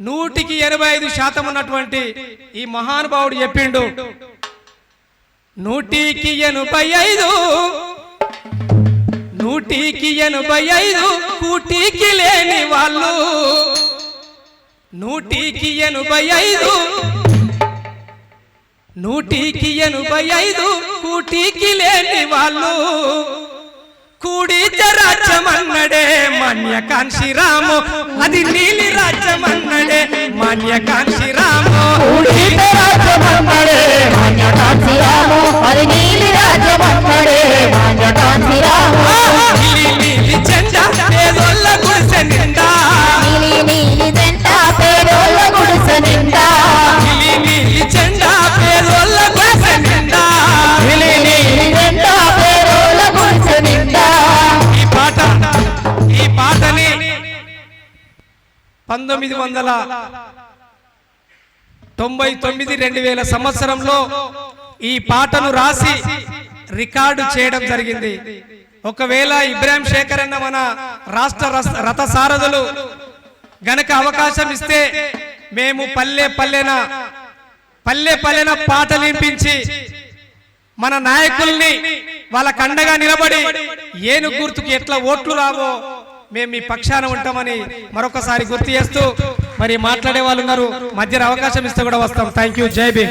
నూటికి ఎనభై ఐదు శాతం ఉన్నటువంటి ఈ మహానుభావుడు చెప్పిండు. నూటికి ఎనభై ఐదు నూటికి ఎనభై ఐదు కూటికి లేని వాళ్ళు. నూటికి ఎనభై ఐదు నూటికి ఎనభై ఐదు కూటికి లేని వాళ్ళు. కూడి రాజ్యమన్నడే మాన్యకాంక్షి రాము అది నీలి రాజ్యమన్నడే. మాన్యకాంక్షి రాము. కూడిత రాజ్యమన్నడే. పంతొమ్మిది వందల తొంభై తొమ్మిది రెండు వేల సంవత్సరంలో ఈ పాటను రాసి రికార్డు చేయడం జరిగింది. ఒకవేళ ఇబ్రాహిం శేఖర్ అన్న మన రాష్ట్ర రస- రథ సారథులు గనక అవకాశం ఇస్తే మేము పల్లె పల్లెన పల్లె పల్లెన పాటలు వినిపించి మన నాయకుల్ని వాళ్ళ కండగా నిలబడి ఏను గుర్తుకు ఎట్లా ఓట్లు రావో మేము మీ పక్షాన ఉంటామని మరొకసారి గుర్తు చేస్తూ మరి మాట్లాడే వాళ్ళు ఉన్నారు మధ్యలో అవకాశం ఇస్తే కూడా వస్తాం. థ్యాంక్ యూ జై బీ